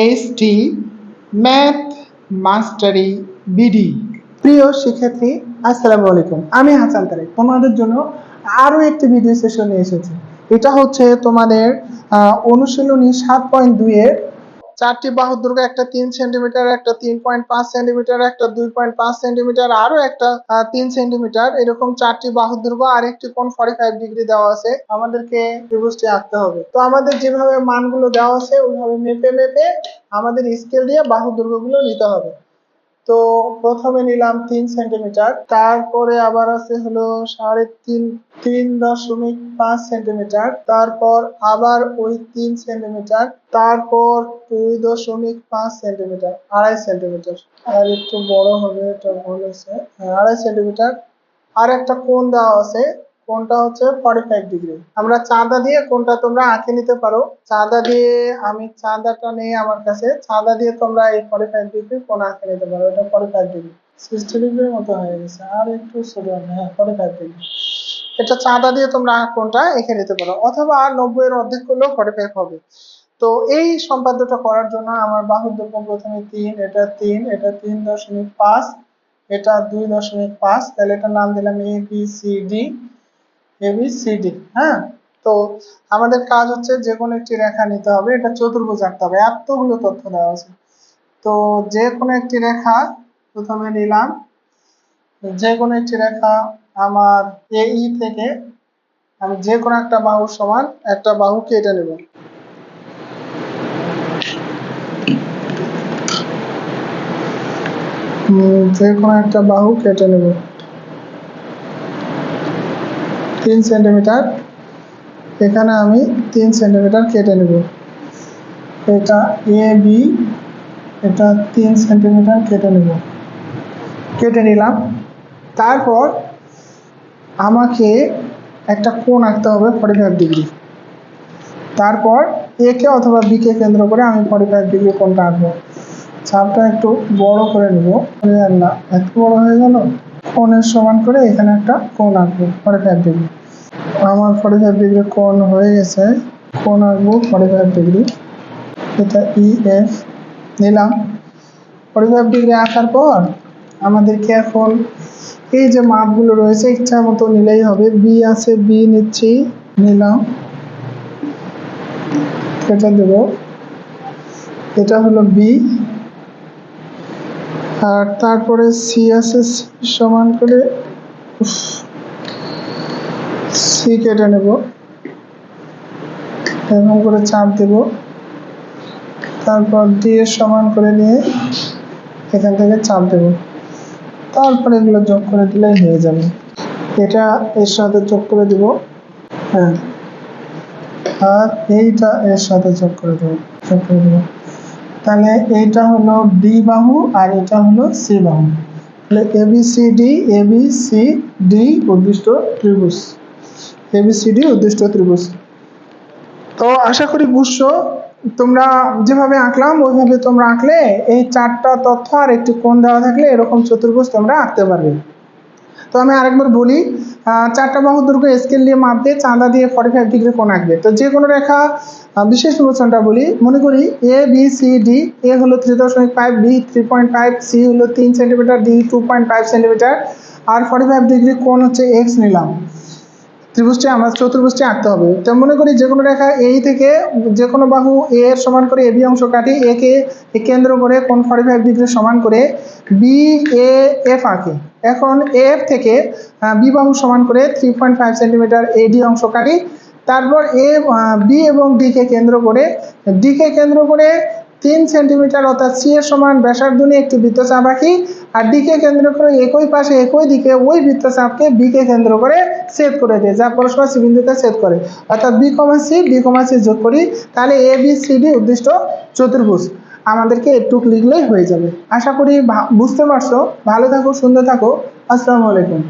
H T math mastery BD প্রিয় শিক্ষার্থী, আসসালামু আলাইকুম। আমি হাসান তারেক। তোমাদের জন্য আরও একটি ভিডিও সেশন নিয়ে এসেছি। এটা হচ্ছে তোমাদের অনুশীলনী সাত পয়েন্ট দুই এর চারটি বাহুর দুর্গ, একটা তিন সেন্টিমিটার, একটা তিন পয়েন্ট পাঁচ সেন্টিমিটার, একটা দুই পয়েন্ট পাঁচ সেন্টিমিটার, আরও একটা তিন সেন্টিমিটার। এরকম চারটি বাহুর দুর্গ আর একটি কোণ ফর্টি ফাইভ ডিগ্রি দেওয়া আছে। আমাদেরকে ত্রিভুজটি আঁকতে হবে। তো আমাদের যেভাবে মানগুলো দেওয়া আছে, ওইভাবে মেপে মেপে আমাদের স্কেল দিয়ে বাহুর দৈর্ঘ্যগুলো নিতে হবে। তো প্রথমে নিলাম তিন সেন্টিমিটার তারপরে আবার আছে হলো সাড়ে তিন তিন দশমিক পাঁচ সেন্টিমিটার তারপর আবার ওই তিন সেন্টিমিটার তারপর দুই দশমিক পাঁচ সেন্টিমিটার আড়াই সেন্টিমিটার। আর একটু বড় হবে এটা ভুল হয়েছে হ্যাঁ, আড়াই সেন্টিমিটার। আর একটা কোণ দেওয়া আছে কোণটা হচ্ছে ফর্টি ফাইভ ডিগ্রি আমরা চাঁদা দিয়ে কোণটা তোমরা আঁকে নিতে পারো? চাঁদা দিয়ে আমি চাঁদাটা নেই আমার কাছে, চাঁদা দিয়ে তোমরা এই ফর্টি ফাইভ ডিগ্রি কোণ আঁকে নিতে পারো? এটা ফর্টি ফাইভ ডিগ্রি সিক্সটি ডিগ্রির মতো হয়ে গেছে। আর একটু হ্যাঁ ফর্টি ফাইভ ডিগ্রি এটা চাঁদা দিয়ে তোমরা কোণটা এঁকে নিতে পারো? অথবা নব্বই এর অর্ধেক করলেও ফর্টি ফাইভ হবে। তো এই সম্পাদ্যটা করার জন্য আমার বাহুর দৈর্ঘ্য প্রথমে তিন, এটা তিন এটা তিন দশমিক পাঁচ, এটা দুই দশমিক পাঁচ, তাহলে এটার নাম দিলাম A B C D A B C D হ্যাঁ? তো আমাদের কাজ হচ্ছে যে কোনো একটি রেখা নিতে হবে, এটা চতুর্ভুজ আঁকতে হবে, এতগুলো তথ্য দেওয়া আছে। তো যে কোনো একটি রেখা প্রথমে নিলাম যে কোনো একটি রেখা আমার এই থেকে আমি যে কোনো একটা বাহু সমান একটা বাহু কেটে নেব। যে কোনো একটা বাহু কেটে নেব। তিন সেন্টিমিটার এখানে আমি তিন সেন্টিমিটার কেটে নেব। এটা এ বি এটা তিন সেন্টিমিটার কেটে নেব। কেটে নিলাম। তারপর আমাকে একটা কোণ আঁকতে হবে ফর্টি ফাইভ ডিগ্রি তারপর এ কে অথবা বি কে কেন্দ্র করে আমি ফর্টি ফাইভ ডিগ্রি কোণটা আঁকবো। চাপটা একটু বড় করে নেব। আল্লাহ এত বড় হয়ে গেল? কোণের সমান করে এখানে একটা কোণ আঁকবো ফর্টি ডিগ্রি আমার ফর্টি ডিগ্রি কোণ হয়ে গেছে, কোণ আঁকবো ফর্টি ডিগ্রি এটা ই এফ নিলাম। ফর্টি ডিগ্রি আঁকার পর আমাদেরকে এখন এই যে মাপগুলো রয়েছে, ইচ্ছা মতো নিলেই হবে। বি আছে বি নিচ্ছি, নিলাম। এটা দেব। এটা হলো বি আর তারপরে সি আছে সমান করে সি কেটে নেব। এরকম করে চাপ দেব। তারপর এর সমান করে নিয়ে এখান থেকে চাপ দেব। তারপরে এগুলো যোগ করে দিলেই হয়ে যাবে। এটা এর সাথে যোগ করে দিব। হ্যাঁ। আর এইটা এর সাথে যোগ করে দেবো। যোগ করে দেবো। তাহলে এইটা হলো ডি বাহু আর এটা হলো সি বাহু। তাহলে A B C D A B C D উদ্দিষ্ট ত্রিভুজ। এ বি সি ডি উদ্দিষ্ট ত্রিভুজ। তো আশা করি বুঝছ, তোমরা যেভাবে আঁকলাম, ওইভাবে তোমরা আঁকলে এই চারটা তথ্য আর একটি কোণ দেওয়া থাকলে এরকম চতুর্ভুজ তোমরা আঁকতে পারবে। তো আমি আরেকবার বলি চারটা বাহু দৈর্ঘ্য স্কেল দিয়ে চাঁদা দিয়ে ফর্টি ফাইভ ডিগ্রি কোণ আঁকবে। তো যে কোনো রেখা বিশেষ বিবেচনটা বলি, মনে করি A B C D A হলো থ্রি দশমিক five B three point five C হলো তিন centimetre D two point five centimetre আর ফর্টি ফাইভ ডিগ্রি কোণ হচ্ছে এক্স নিলাম। ত্রিভুজটি আমরা চতুর্ভুজটি আঁকতে হবে। তো মনে করি যে কোনো রেখা এই থেকে যে কোনো বাহু এ এর সমান করে এ বি অংশ কাটি এ কে কেন্দ্র করে কোন ফর্টি ফাইভ ডিগ্রি সমান করে বি এ এফ আঁকে। এখন এফ থেকে বি বাহু সমান করে three point five centimetre AD অংশ কাটি। তারপর এ বি এবং ডি কে কেন্দ্র করে ডি কে কেন্দ্র করে তিন সেন্টিমিটার অর্থাৎ সি এর সমান ব্যাসার্ধ নিয়ে একটি বৃত্তচাপ আঁকি, আর ডি কে কেন্দ্র করে একই পাশে একই দিকে ওই বৃত্তচাপকে বি কে কেন্দ্র করে ছেদ করে দেয়, যা পরস্পর সি বিন্দুতে ছেদ করে। অর্থাৎ B comma C B comma C যোগ করি, তাহলে এ বি সি ডি উদ্দিষ্ট চতুর্ভুজ। আমাদেরকে একটু লিখলেই হয়ে যাবে। আশা করি বুঝতে পারছ। ভালো থাকো, সুন্দর থাকো। আসসালামু আলাইকুম।